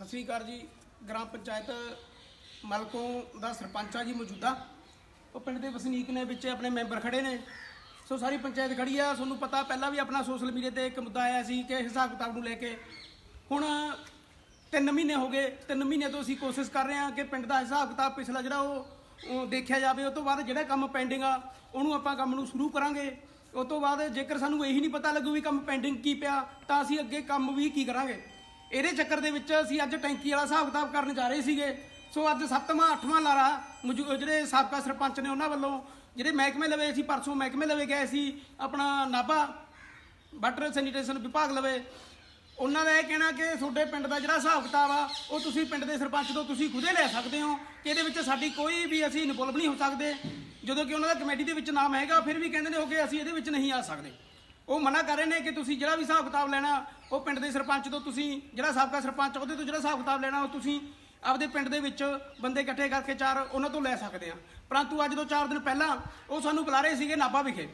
ਸਤਿ ਸ੍ਰੀ ਅਕਾਲ ਜੀ। ਗ੍ਰਾਮ ਪੰਚਾਇਤ ਮਲਕੋਂ ਦਾ ਸਰਪੰਚ ਆ ਜੀ ਮੌਜੂਦਾ। ਉਹ ਪਿੰਡ ਦੇ ਵਸਨੀਕ ਨੇ, ਵਿੱਚ ਆਪਣੇ ਮੈਂਬਰ ਖੜੇ ਨੇ। ਸੋ ਸਾਰੀ ਪੰਚਾਇਤ ਖੜੀ ਆ। ਤੁਹਾਨੂੰ ਪਤਾ ਪਹਿਲਾਂ ਵੀ ਆਪਣਾ ਸੋਸ਼ਲ ਮੀਡੀਆ ਤੇ ਇੱਕ ਮੁੱਦਾ ਆਇਆ ਸੀ ਕਿ ਹਿਸਾਬ ਕਿਤਾਬ ਨੂੰ ਲੈ ਕੇ। ਹੁਣ 3 ਮਹੀਨੇ ਹੋ ਗਏ। 3 ਮਹੀਨੇ ਤੋਂ ਅਸੀਂ ਕੋਸ਼ਿਸ਼ ਕਰ ਰਹੇ ਹਾਂ ਕਿ ਪਿੰਡ ਦਾ ਹਿਸਾਬ ਕਿਤਾਬ ਪਿਛਲਾ ਜਿਹੜਾ ਉਹ ਉਹ ਦੇਖਿਆ ਜਾਵੇ। ਉਸ ਤੋਂ ਬਾਅਦ ਜਿਹੜਾ ਕੰਮ ਪੈਂਡਿੰਗ ਆ, ਉਹਨੂੰ ਆਪਾਂ ਕੰਮ ਨੂੰ ਸ਼ੁਰੂ ਕਰਾਂਗੇ। ਉਸ ਤੋਂ ਬਾਅਦ ਜੇਕਰ ਸਾਨੂੰ ਇਹੀ ਨਹੀਂ ਪਤਾ ਲੱਗੂ ਵੀ ਕੰਮ ਪੈਂਡਿੰਗ ਕੀ ਪਿਆ, ਤਾਂ ਅਸੀਂ ਅੱਗੇ ਕੰਮ ਵੀ ਕੀ ਕਰਾਂਗੇ। ਇਹਦੇ ਚੱਕਰ ਦੇ ਵਿੱਚ ਅਸੀਂ ਅੱਜ ਟੈਂਕੀ ਵਾਲਾ ਹਿਸਾਬ ਕਿਤਾਬ ਕਰਨ ਜਾ ਰਹੇ ਸੀਗੇ। ਸੋ ਅੱਜ 7ਵਾਂ 8ਵਾਂ ਲਾਰਾ ਮੌਜੂ- ਜਿਹੜੇ ਸਾਬਕਾ ਸਰਪੰਚ ਨੇ ਉਹਨਾਂ ਵੱਲੋਂ ਜਿਹੜੇ ਮਹਿਕਮੇ ਲਵੇ ਸੀ ਪਰਸੋਂ ਮਹਿਕਮੇ ਲਵੇ ਗਏ ਸੀ, ਆਪਣਾ ਨਾਭਾ ਵਾਟਰ ਸੈਨੀਟੇਸ਼ਨ ਵਿਭਾਗ ਲਵੇ। ਉਹਨਾਂ ਦਾ ਇਹ ਕਹਿਣਾ ਕਿ ਤੁਹਾਡੇ ਪਿੰਡ ਦਾ ਜਿਹੜਾ ਹਿਸਾਬ ਕਿਤਾਬ ਆ, ਉਹ ਤੁਸੀਂ ਪਿੰਡ ਦੇ ਸਰਪੰਚ ਤੋਂ ਤੁਸੀਂ ਖੁਦੇ ਲੈ ਸਕਦੇ ਹੋ ਕਿ ਇਹਦੇ ਵਿੱਚ ਸਾਡੀ ਕੋਈ ਵੀ ਅਸੀਂ ਇਨਵੋਲਵ ਨਹੀਂ ਹੋ ਸਕਦੇ। ਜਦੋਂ ਕਿ ਉਹਨਾਂ ਦਾ ਕਮੇਟੀ ਦੇ ਵਿੱਚ ਨਾਮ ਹੈਗਾ, ਫਿਰ ਵੀ ਕਹਿੰਦੇ ਨੇ ਹੋ ਕਿ ਅਸੀਂ ਇਹਦੇ ਵਿੱਚ ਨਹੀਂ ਆ ਸਕਦੇ। ਉਹ ਮਨਾ ਕਰ ਰਹੇ ਨੇ ਕਿ ਤੁਸੀਂ ਜਿਹੜਾ ਵੀ ਹਿਸਾਬ ਕਿਤਾਬ ਲੈਣਾ, ਉਹ ਪਿੰਡ ਦੇ ਸਰਪੰਚ ਤੋਂ ਤੁਸੀਂ, ਜਿਹੜਾ ਸਾਬਕਾ ਸਰਪੰਚ, ਉਹਦੇ ਤੋਂ ਜਿਹੜਾ ਹਿਸਾਬ ਕਿਤਾਬ ਲੈਣਾ, ਉਹ ਤੁਸੀਂ ਆਪਦੇ ਪਿੰਡ ਦੇ ਵਿੱਚ ਬੰਦੇ ਇਕੱਠੇ ਕਰਕੇ ਚਾਰ ਉਹਨਾਂ ਤੋਂ ਲੈ ਸਕਦੇ ਆ। ਪਰੰਤੂ ਅੱਜ ਤੋਂ 4 ਦਿਨ ਪਹਿਲਾਂ ਉਹ ਸਾਨੂੰ ਬੁਲਾ ਰਹੇ ਸੀਗੇ ਨਾਭਾ ਵਿਖੇ।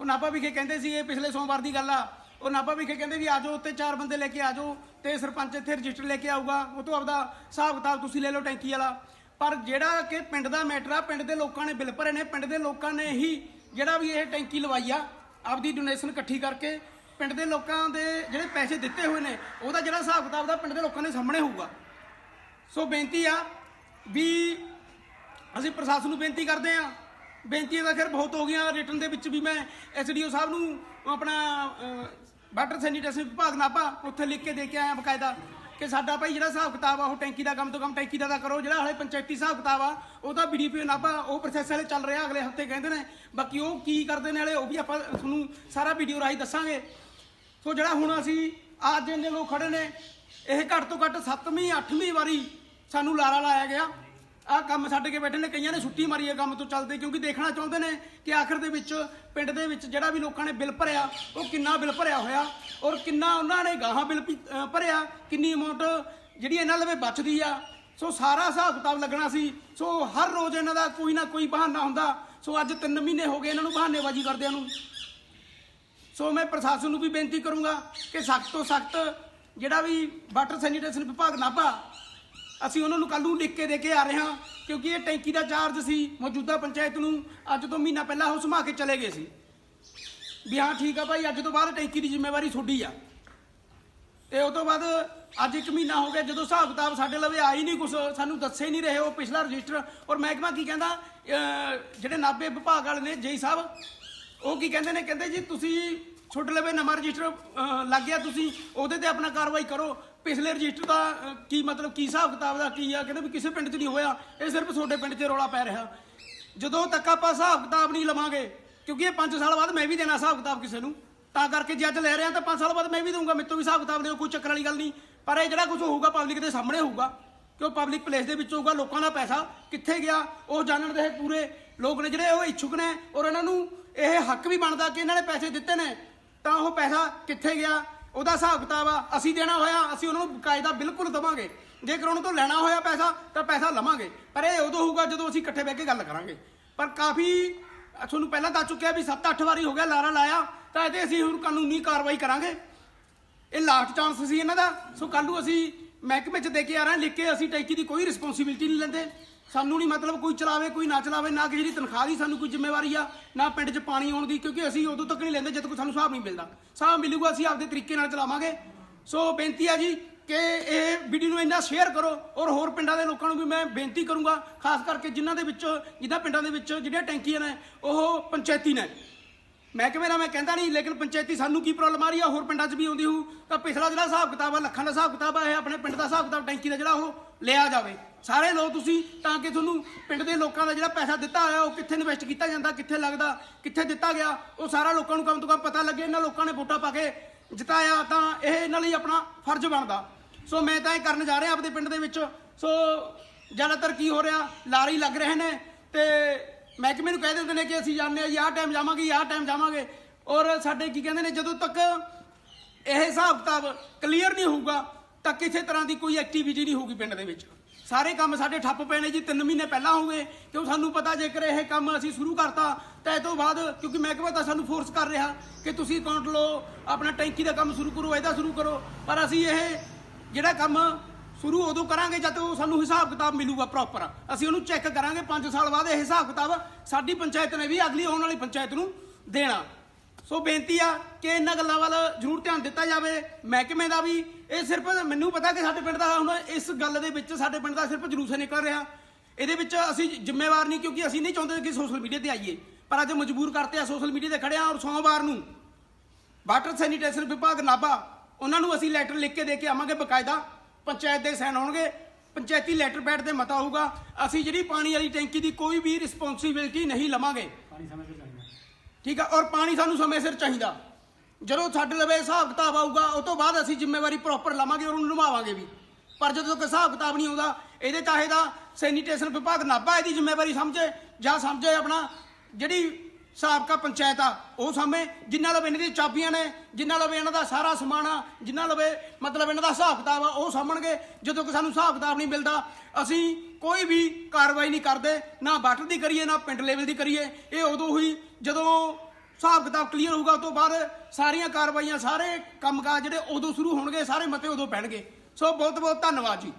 ਉਹ ਨਾਭਾ ਵਿਖੇ ਕਹਿੰਦੇ ਸੀ, ਇਹ ਪਿਛਲੇ ਸੋਮਵਾਰ ਦੀ ਗੱਲ ਆ। ਉਹ ਨਾਭਾ ਵਿਖੇ ਕਹਿੰਦੇ ਵੀ ਆਜੋ ਉੱਤੇ ਚਾਰ ਬੰਦੇ ਲੈ ਕੇ ਆਜੋ ਤੇ ਸਰਪੰਚ ਇੱਥੇ ਰਜਿਸਟਰ ਲੈ ਕੇ ਆਊਗਾ। ਉਹ ਤੋਂ ਆਪਦਾ ਹਿਸਾਬ ਕਿਤਾਬ ਤੁਸੀਂ ਲੈ ਲਓ ਟੈਂਕੀ ਵਾਲਾ। ਪਰ ਜਿਹੜਾ ਕਿ ਪਿੰਡ ਦਾ ਮੈਟਰ ਆ, ਪਿੰਡ ਦੇ ਲੋਕਾਂ ਨੇ ਬਿੱਲ ਭਰੇ ਨੇ, ਪਿੰਡ ਦੇ ਲੋਕਾਂ ਨੇ ਹੀ ਜਿਹੜਾ ਵੀ ਇਹ ਟੈਂਕੀ ਲਵਾਈ ਆ ਆਪਦੀ ਡੋਨੇਸ਼ਨ ਇਕੱਠੀ ਕਰਕੇ ਪਿੰਡ ਦੇ ਲੋਕਾਂ ਦੇ ਜਿਹੜੇ ਪੈਸੇ ਦਿੱਤੇ ਹੋਏ ਨੇ, ਉਹਦਾ ਜਿਹੜਾ ਹਿਸਾਬ ਕਿਤਾਬ ਦਾ ਪਿੰਡ ਦੇ ਲੋਕਾਂ ਦੇ ਸਾਹਮਣੇ ਹੋਊਗਾ। ਸੋ ਬੇਨਤੀ ਆ ਵੀ ਅਸੀਂ ਪ੍ਰਸ਼ਾਸਨ ਨੂੰ ਬੇਨਤੀ ਕਰਦੇ ਆ ਬੇਨਤੀਆਂ ਤਾਂ ਖੈਰ ਬਹੁਤ ਹੋ ਗਈਆਂ ਰਿਟਰਨ ਦੇ ਵਿੱਚ ਵੀ ਮੈਂ ਐਸਡੀਓ ਸਾਹਿਬ ਨੂੰ ਆਪਣਾ ਵਾਟਰ ਸੈਨੀਟੇਸ਼ਨ ਵਿਭਾਗ ਨਾਭਾ ਉੱਥੇ ਲਿਖ ਕੇ ਦੇ ਕੇ ਆਇਆ ਬਕਾਇਦਾ। ਕਿ ਸਾਡਾ ਭਾਈ ਜਿਹੜਾ ਹਿਸਾਬ ਕਿਤਾਬ ਆ, ਉਹ ਟੈਂਕੀ ਦਾ ਕੰਮ ਤੋਂ ਕੰਮ ਟੈਂਕੀ ਦਾ ਤਾਂ ਕਰੋ, ਜਿਹੜਾ ਹਲੇ ਪੰਚਾਇਤੀ ਹਿਸਾਬ ਕਿਤਾਬ ਆ ਉਹਦਾ ਬੀਡੀਪੀ ਨਾਭਾ ਉਹ ਪ੍ਰੋਸੈਸ ਹਲੇ ਚੱਲ ਰਿਹਾ, ਅਗਲੇ ਹਫ਼ਤੇ ਕਹਿੰਦੇ ਨੇ। ਬਾਕੀ ਉਹ ਕੀ ਕਰਦੇ ਨੇ ਹਲੇ ਉਹ ਵੀ ਆਪਾਂ ਤੁਹਾਨੂੰ ਸਾਰਾ ਵੀਡੀਓ ਰਾਹੀਂ ਦੱਸਾਂਗੇ। ਸੋ ਜਿਹੜਾ ਹੁਣ ਅਸੀਂ ਅੱਜ ਇੰਨੇ ਲੋਕ ਖੜੇ ਨੇ, ਇਹ ਘੱਟ ਤੋਂ ਘੱਟ 7ਵੀਂ 8ਵੀਂ ਵਾਰੀ ਸਾਨੂੰ ਲਾਰਾ ਲਾਇਆ ਗਿਆ। ਆਹ ਕੰਮ ਛੱਡ ਕੇ ਬੈਠੇ ਨੇ, ਕਈਆਂ ਨੇ ਛੁੱਟੀ ਮਾਰੀ ਹੈ ਕੰਮ ਤੋਂ ਚੱਲਦੇ, ਕਿਉਂਕਿ ਦੇਖਣਾ ਚਾਹੁੰਦੇ ਨੇ ਕਿ ਆਖਰ ਦੇ ਵਿੱਚ, ਪਿੰਡ ਦੇ ਵਿੱਚ ਜਿਹੜਾ ਵੀ ਲੋਕਾਂ ਨੇ ਬਿੱਲ ਭਰਿਆ, ਉਹ ਕਿੰਨਾ ਬਿੱਲ ਭਰਿਆ ਹੋਇਆ, ਔਰ ਕਿੰਨਾ ਉਹਨਾਂ ਨੇ ਗਾਹਾਂ ਬਿੱਲ ਭਰਿਆ, ਕਿੰਨੀ ਅਮਾਉਂਟ ਜਿਹੜੀ ਇਹਨਾਂ ਲਵੇ ਬਚਦੀ ਆ। ਸੋ ਸਾਰਾ ਹਿਸਾਬ ਕਿਤਾਬ ਲੱਗਣਾ ਸੀ, ਸੋ ਹਰ ਰੋਜ਼ ਇਹਨਾਂ ਦਾ ਕੋਈ ਨਾ ਕੋਈ ਬਹਾਨਾ ਹੁੰਦਾ, ਸੋ ਅੱਜ 3 ਮਹੀਨੇ ਹੋ ਗਏ ਇਹਨਾਂ ਨੂੰ ਬਹਾਨੇਬਾਜ਼ੀ ਕਰਦਿਆਂ ਨੂੰ। ਸੋ ਮੈਂ ਪ੍ਰਸ਼ਾਸਨ ਨੂੰ ਵੀ ਬੇਨਤੀ ਕਰੂੰਗਾ ਕਿ ਸਖਤ ਤੋਂ ਸਖਤ ਜਿਹੜਾ ਵੀ ਵਾਟਰ ਸੈਨੀਟੇਸ਼ਨ ਵਿਭਾਗ ਨਾਭਾ ਅਸੀਂ ਉਹਨਾਂ ਨੂੰ ਕੱਲ ਨੂੰ ਲਿਖ ਕੇ ਦੇ ਕੇ ਆ ਰਹੇ ਹਾਂ, ਕਿਉਂਕਿ ਇਹ ਟੈਂਕੀ ਦਾ ਚਾਰਜ ਸੀ, ਮੌਜੂਦਾ ਪੰਚਾਇਤ ਨੂੰ ਅੱਜ ਤੋਂ ਮਹੀਨਾ ਪਹਿਲਾਂ ਉਹ ਸਮਾ ਕੇ ਚਲੇ ਗਏ ਸੀ। ਵੀ ਹਾਂ, ਠੀਕ ਆ ਭਾਈ, ਅੱਜ ਤੋਂ ਬਾਅਦ ਟੈਂਕੀ ਦੀ ਜ਼ਿੰਮੇਵਾਰੀ ਤੁਹਾਡੀ ਆ। ਤੇ ਉਸ ਤੋਂ ਬਾਅਦ ਅੱਜ ਇੱਕ ਮਹੀਨਾ ਹੋ ਗਿਆ, ਜਦੋਂ ਹਿਸਾਬ ਕਿਤਾਬ ਸਾਡੇ ਲਵੇ ਆਈ ਨਹੀਂ ਕੁਛ, ਸਾਨੂੰ ਦੱਸੇ ਨਹੀਂ ਰਹੇ ਉਹ ਪਿਛਲਾ ਰਜਿਸਟਰ। ਔਰ ਮਹਿਕਮਾ ਕੀ ਕਹਿੰਦਾ ਜਿਹੜੇ ਨਾਭੇ ਵਿਭਾਗ ਵਾਲੇ ਨੇ, ਜੇਈ ਸਾਹਿਬ, ਉਹ ਕੀ ਕਹਿੰਦੇ ਨੇ, ਕਹਿੰਦੇ ਜੀ, ਤੁਸੀਂ ਛੁੱਟ ਲਵੇ ਨਵਾਂ ਰਜਿਸਟਰ ਲੱਗ ਗਿਆ ਤੁਸੀਂ, ਉਹਦੇ ਤੇ ਆਪਣਾ ਕਾਰਵਾਈ ਕਰੋ। ਪਿਛਲੇ ਰਜਿਸਟਰ ਦਾ ਅਹ, ਕੀ ਮਤਲਬ ਕੀ ਹਿਸਾਬ ਕਿਤਾਬ ਦਾ ਕੀ ਆ ਕਹਿੰਦੇ ਵੀ ਕਿਸੇ ਪਿੰਡ 'ਚ ਨਹੀਂ ਹੋਇਆ। ਇਹ ਸਿਰਫ ਤੁਹਾਡੇ ਪਿੰਡ 'ਚ ਰੌਲਾ ਪੈ ਰਿਹਾ। ਜਦੋਂ ਤੱਕ ਆਪਾਂ ਹਿਸਾਬ ਕਿਤਾਬ ਨਹੀਂ ਲਵਾਂਗੇ ਕਿਉਂਕਿ ਇਹ 5 ਸਾਲ ਬਾਅਦ ਮੈਂ ਵੀ ਦੇਣਾ ਹਿਸਾਬ ਕਿਤਾਬ ਕਿਸੇ ਨੂੰ ਤਾਂ ਕਰਕੇ ਜੇ ਅੱਜ ਲੈ ਰਿਹਾ ਤਾਂ 5 ਸਾਲ ਬਾਅਦ ਮੈਂ ਵੀ ਦਊਂਗਾ ਮੇਰੇ ਤੋਂ ਵੀ ਹਿਸਾਬ ਕਿਤਾਬ ਦਿਓ ਕੋਈ ਚੱਕਰ ਵਾਲੀ ਗੱਲ ਨਹੀਂ। ਪਰ ਇਹ ਜਿਹੜਾ ਕੁਝ ਹੋਊਗਾ ਪਬਲਿਕ ਦੇ ਸਾਹਮਣੇ ਹੋਊਗਾ ਕਿ ਉਹ ਪਬਲਿਕ ਪਲੇਸ ਦੇ ਵਿੱਚ ਹੋਊਗਾ ਲੋਕਾਂ ਦਾ ਪੈਸਾ ਕਿੱਥੇ ਗਿਆ ਉਹ ਜਾਣਨ ਦੇ ਪੂਰੇ ਲੋਕ ਨੇ ਜਿਹੜੇ ਉਹ ਇੱਛੁਕ ਨੇ ਔਰ ਇਹਨਾਂ ਨੂੰ ਇਹ ਹੱਕ ਵੀ ਬਣਦਾ ਕਿ ਇਹਨਾਂ ਨੇ ਪੈਸੇ ਦਿੱਤੇ ਨੇ ਤਾਂ ਉਹ ਪੈਸਾ ਕਿੱਥੇ ਗਿਆ ਉਹਦਾ ਹਿਸਾਬ ਕਿਤਾਬ ਆ, ਅਸੀਂ ਦੇਣਾ ਹੋਇਆ, ਅਸੀਂ ਉਹਨਾਂ ਨੂੰ ਬਕਾਇਦਾ ਬਿਲਕੁਲ ਦਵਾਂਗੇ। ਜੇਕਰ ਉਹਨਾਂ ਤੋਂ ਲੈਣਾ ਹੋਇਆ ਪੈਸਾ, ਤਾਂ ਪੈਸਾ ਲਵਾਂਗੇ। ਪਰ ਇਹ ਉਦੋਂ ਹੋਊਗਾ ਜਦੋਂ ਅਸੀਂ ਇਕੱਠੇ ਬਹਿ ਕੇ ਗੱਲ ਕਰਾਂਗੇ। ਪਰ ਕਾਫੀ ਤੁਹਾਨੂੰ ਪਹਿਲਾਂ ਦੱਸ ਚੁੱਕਿਆ ਵੀ 7-8 ਵਾਰੀ ਹੋ ਗਿਆ ਲਾਰਾ ਲਾਇਆ, ਤਾਂ ਇਹਦੇ ਅਸੀਂ ਹੁਣ ਕਾਨੂੰਨੀ ਕਾਰਵਾਈ ਕਰਾਂਗੇ। ਇਹ ਲਾਸਟ ਚਾਂਸ ਸੀ ਇਹਨਾਂ ਦਾ। ਸੋ ਕੱਲ ਨੂੰ ਅਸੀਂ ਮਹਿਕਮੇ 'ਚ ਦੇ ਕੇ ਆ ਰਹੇ ਹਾਂ, ਲਿਖ ਕੇ ਅਸੀਂ ਟੈਂਕੀ ਦੀ ਕੋਈ ਰਿਸਪੌਂਸਿਬਿਲਟੀ ਨਹੀਂ ਲੈਂਦੇ। ਸਾਨੂੰ ਨਹੀਂ ਮਤਲਬ ਕੋਈ ਚਲਾਵੇ, ਕੋਈ ਨਾ ਚਲਾਵੇ, ਨਾ ਕਿਸੇ ਦੀ ਤਨਖਾਹ ਦੀ ਸਾਨੂੰ ਕੋਈ ਜ਼ਿੰਮੇਵਾਰੀ ਆ, ਨਾ ਪਿੰਡ 'ਚ ਪਾਣੀ ਆਉਣ ਦੀ, ਕਿਉਂਕਿ ਅਸੀਂ ਉਦੋਂ ਤੱਕ ਨਹੀਂ ਲੈਂਦੇ ਜਦ ਤੱਕ ਸਾਨੂੰ ਹਿਸਾਬ ਨਹੀਂ ਮਿਲਦਾ। ਹਿਸਾਬ ਮਿਲੂਗਾ, ਅਸੀਂ ਆਪਦੇ ਤਰੀਕੇ ਨਾਲ ਚਲਾਵਾਂਗੇ। ਸੋ ਬੇਨਤੀ ਆ ਜੀ ਕਿ ਇਹ ਵੀਡੀਓ ਨੂੰ ਇੰਨਾ ਸ਼ੇਅਰ ਕਰੋ ਔਰ ਹੋਰ ਪਿੰਡਾਂ ਦੇ ਲੋਕਾਂ ਨੂੰ ਵੀ ਮੈਂ ਬੇਨਤੀ ਕਰੂੰਗਾ, ਖਾਸ ਕਰਕੇ ਜਿਨ੍ਹਾਂ ਦੇ ਵਿੱਚ, ਜਿਨ੍ਹਾਂ ਪਿੰਡਾਂ ਦੇ ਵਿੱਚ ਜਿਹੜੀਆਂ ਟੈਂਕੀਆਂ ਨੇ, ਉਹ ਪੰਚਾਇਤੀ ਨੇ। ਮਹਿਕਮੇ ਦਾ ਮੈਂ ਕਹਿੰਦਾ ਨਹੀਂ, ਲੇਕਿਨ ਪੰਚਾਇਤੀ ਸਾਨੂੰ ਕੀ ਪ੍ਰੋਬਲਮ ਆ ਰਹੀ ਆ? ਹੋਰ ਪਿੰਡਾਂ 'ਚ ਵੀ ਆਉਂਦੀ ਹੋਊ। ਤਾਂ ਪਿਛਲਾ ਜਿਹੜਾ ਹਿਸਾਬ ਕਿਤਾਬ ਆ, ਲੱਖਾਂ ਦਾ ਹਿਸਾਬ ਕਿਤਾਬ ਆ, ਇਹ ਆਪਣੇ ਪਿੰਡ ਦਾ ਹਿਸਾਬ ਕਿਤਾਬ, ਟੈਂਕੀ ਦਾ ਜਿਹੜਾ ਉਹ ਲਿਆ ਜਾਵੇ। ਸਾਰੇ ਲੋ ਤੁਸੀਂ, ਤਾਂ ਕਿ ਤੁਹਾਨੂੰ ਪਿੰਡ ਦੇ ਲੋਕਾਂ ਦਾ ਜਿਹੜਾ ਪੈਸਾ ਦਿੱਤਾ ਹੋਇਆ, ਉਹ ਕਿੱਥੇ ਇਨਵੈਸਟ ਕੀਤਾ ਜਾਂਦਾ, ਕਿੱਥੇ ਲੱਗਦਾ, ਕਿੱਥੇ ਦਿੱਤਾ ਗਿਆ, ਉਹ ਸਾਰਾ ਲੋਕਾਂ ਨੂੰ ਕੰਮ ਤੋਂ ਕੰਮ ਪਤਾ ਲੱਗੇ, ਇਹਨਾਂ ਲੋਕਾਂ ਨੇ ਵੋਟਾਂ ਪਾ ਕੇ ਜਿਤਾਇਆ, ਤਾਂ ਇਹ ਇਹਨਾਂ ਲਈ ਆਪਣਾ ਫਰਜ਼ ਬਣਦਾ। ਸੋ ਮੈਂ ਤਾਂ ਇਹ ਕਰਨ ਜਾ ਰਿਹਾ ਆਪਦੇ ਪਿੰਡ ਦੇ ਵਿੱਚ। ਸੋ ਜ਼ਿਆਦਾਤਰ ਕੀ ਹੋ ਰਿਹਾ, ਲਾਰੀ ਲੱਗ ਰਹੇ ਨੇ ਤੇ ਮਹਿਕਮੇ ਨੂੰ ਕਹਿ ਦਿੰਦੇ ਨੇ ਕਿ ਅਸੀਂ ਜਾਂਦੇ ਆ ਜੀ, ਆਹ ਟਾਈਮ ਜਾਵਾਂਗੇ, ਆਹ ਟਾਈਮ ਜਾਵਾਂਗੇ। ਔਰ ਸਾਡੇ ਕੀ ਕਹਿੰਦੇ ਨੇ, ਜਦੋਂ ਤੱਕ ਇਹ ਹਿਸਾਬ ਕਿਤਾਬ ਕਲੀਅਰ ਨਹੀਂ ਹੋਊਗਾ ਤਾਂ ਕਿਸੇ ਤਰ੍ਹਾਂ ਦੀ ਕੋਈ ਐਕਟੀਵਿਟੀ ਨਹੀਂ ਹੋਊਗੀ ਪਿੰਡ ਦੇ ਵਿੱਚ। ਸਾਰੇ ਕੰਮ ਸਾਡੇ ਠੱਪ ਪਏ ਨੇ ਜੀ 3 ਮਹੀਨੇ ਪਹਿਲਾਂ ਹੋ ਗਏ, ਕਿਉਂ ਸਾਨੂੰ ਪਤਾ ਜੇਕਰ ਇਹ ਕੰਮ ਅਸੀਂ ਸ਼ੁਰੂ ਕਰਤਾ, ਤਾਂ ਇਹ ਤੋਂ ਬਾਅਦ ਕਿਉਂਕਿ ਮਹਿਕਮਾ ਤਾਂ ਸਾਨੂੰ ਫੋਰਸ ਕਰ ਰਿਹਾ ਕਿ ਤੁਸੀਂ ਅਕਾਊਂਟ ਲਓ, ਆਪਣਾ ਟੈਂਕੀ ਦਾ ਕੰਮ ਸ਼ੁਰੂ ਕਰੋ, ਇਹਦਾ ਸ਼ੁਰੂ ਕਰੋ। ਪਰ ਅਸੀਂ ਇਹ ਜਿਹੜਾ ਕੰਮ ਸ਼ੁਰੂ ਉਦੋਂ ਕਰਾਂਗੇ ਜਦ ਉਹ ਸਾਨੂੰ ਹਿਸਾਬ ਕਿਤਾਬ ਮਿਲੂਗਾ ਪ੍ਰੋਪਰ ਅਸੀਂ ਉਹਨੂੰ ਚੈੱਕ ਕਰਾਂਗੇ 5 ਸਾਲ ਬਾਅਦ ਇਹ ਹਿਸਾਬ ਕਿਤਾਬ ਸਾਡੀ ਪੰਚਾਇਤ ਨੇ ਵੀ ਅਗਲੀ ਆਉਣ ਵਾਲੀ ਪੰਚਾਇਤ ਨੂੰ ਦੇਣਾ। ਸੋ ਬੇਨਤੀ ਆ ਕਿ ਇਹਨਾਂ ਗੱਲਾਂ ਵੱਲ ਜ਼ਰੂਰ ਧਿਆਨ ਦਿੱਤਾ ਜਾਵੇ। ਮਹਿਕਮੇ ਦਾ ਵੀ, ਇਹ ਸਿਰਫ ਮੈਨੂੰ ਪਤਾ ਕਿ ਸਾਡੇ ਪਿੰਡ ਦਾ ਹੁਣ ਇਸ ਗੱਲ ਦੇ ਵਿੱਚ ਸਾਡੇ ਪਿੰਡ ਦਾ ਸਿਰਫ ਜਲੂਸ ਨਿਕਲ ਰਿਹਾ। ਇਹਦੇ ਵਿੱਚ ਅਸੀਂ ਜ਼ਿੰਮੇਵਾਰ ਨਹੀਂ ਕਿਉਂਕਿ ਅਸੀਂ ਨਹੀਂ ਚਾਹੁੰਦੇ ਕਿ ਸੋਸ਼ਲ ਮੀਡੀਆ ਤੇ ਆਈਏ। ਪਰ ਅੱਜ ਮਜਬੂਰ ਕਰਤੇ ਆ ਸੋਸ਼ਲ ਮੀਡੀਆ ਤੇ ਖੜੇ ਔਰ ਸੋਮਵਾਰ ਨੂੰ ਵਾਟਰ ਸੈਨੀਟੇਸ਼ਨ ਵਿਭਾਗ ਨਾਭਾ, ਉਹਨਾਂ ਨੂੰ ਅਸੀਂ ਲੈਟਰ ਲਿਖ ਕੇ ਦੇ ਕੇ ਆਵਾਂਗੇ ਬਕਾਇਦਾ। ਪੰਚਾਇਤ ਦੇ ਸਾਈਨ ਹੋਣਗੇ ਪੰਚਾਇਤੀ ਲੈਟਰ ਪੈਡ ਤੇ ਮਤਾ ਹੋਊਗਾ। ਅਸੀਂ ਜਿਹੜੀ ਪਾਣੀ ਵਾਲੀ ਟੈਂਕੀ ਦੀ ਕੋਈ ਵੀ ਰਿਸਪੌਂਸਿਬਿਲਟੀ ਨਹੀਂ ਲਵਾਂਗੇ। ਪਾਣੀ ਸਮੇਂ ਤੇ ਚਾਹੀਦਾ। ਠੀਕ ਆ ਔਰ ਪਾਣੀ ਸਾਨੂੰ ਸਮੇਂ ਸਿਰ ਚਾਹੀਦਾ। ਜਦੋਂ ਸਾਡੇ ਲਵੇ ਹਿਸਾਬ ਕਿਤਾਬ ਆਊਗਾ ਉਹ ਤੋਂ ਬਾਅਦ ਅਸੀਂ ਜ਼ਿੰਮੇਵਾਰੀ ਪ੍ਰੋਪਰ ਲਵਾਂਗੇ ਔਰ ਉਹਨੂੰ ਨਿਭਾਵਾਂਗੇ ਵੀ। ਪਰ ਜਦੋਂ ਤੱਕ ਹਿਸਾਬ ਕਿਤਾਬ ਨਹੀਂ ਆਉਂਦਾ ਇਹਦੇ ਚਾਹੇ ਦਾ ਸੈਨੀਟੇਸ਼ਨ ਵਿਭਾਗ ਨਾਭਾ ਇਹਦੀ ਜ਼ਿੰਮੇਵਾਰੀ ਸਮਝੇ ਜਾਂ ਸਮਝੇ ਆਪਣਾ ਜਿਹੜੀ ਸਾਬਕਾ ਪੰਚਾਇਤ ਆ, ਉਹ ਸਾਹਮਣੇ ਜਿਨ੍ਹਾਂ ਲਵੇ ਇਹਨਾਂ ਦੀਆਂ ਚਾਬੀਆਂ ਨੇ ਜਿਨ੍ਹਾਂ ਲਵੇ ਇਹਨਾਂ ਦਾ ਸਾਰਾ ਸਮਾਨ ਆ ਜਿਨ੍ਹਾਂ ਲਵੇ, ਮਤਲਬ ਇਹਨਾਂ ਦਾ ਹਿਸਾਬ ਕਿਤਾਬ ਆ, ਉਹ ਸਾਹਮਣਗੇ ਜਦੋਂ ਕਿ ਸਾਨੂੰ ਹਿਸਾਬ ਕਿਤਾਬ ਨਹੀਂ ਮਿਲਦਾ, ਅਸੀਂ ਕੋਈ ਵੀ ਕਾਰਵਾਈ ਨਹੀਂ ਕਰਦੇ, ਨਾ ਵਾਟਰ ਦੀ ਕਰੀਏ, ਨਾ ਪਿੰਡ ਲੈਵਲ ਦੀ ਕਰੀਏ, ਇਹ ਉਦੋਂ ਹੋਈ ਜਦੋਂ ਹਿਸਾਬ ਕਿਤਾਬ ਕਲੀਅਰ ਹੋਊਗਾ ਉਸ ਤੋਂ ਬਾਅਦ ਸਾਰੀਆਂ ਕਾਰਵਾਈਆਂ, ਸਾਰੇ ਕੰਮਕਾਜ ਜਿਹੜੇ ਉਦੋਂ ਸ਼ੁਰੂ ਹੋਣਗੇ, ਸਾਰੇ ਮਤੇ ਉਦੋਂ ਪੈਣਗੇ। ਸੋ ਬਹੁਤ ਬਹੁਤ ਧੰਨਵਾਦ ਜੀ।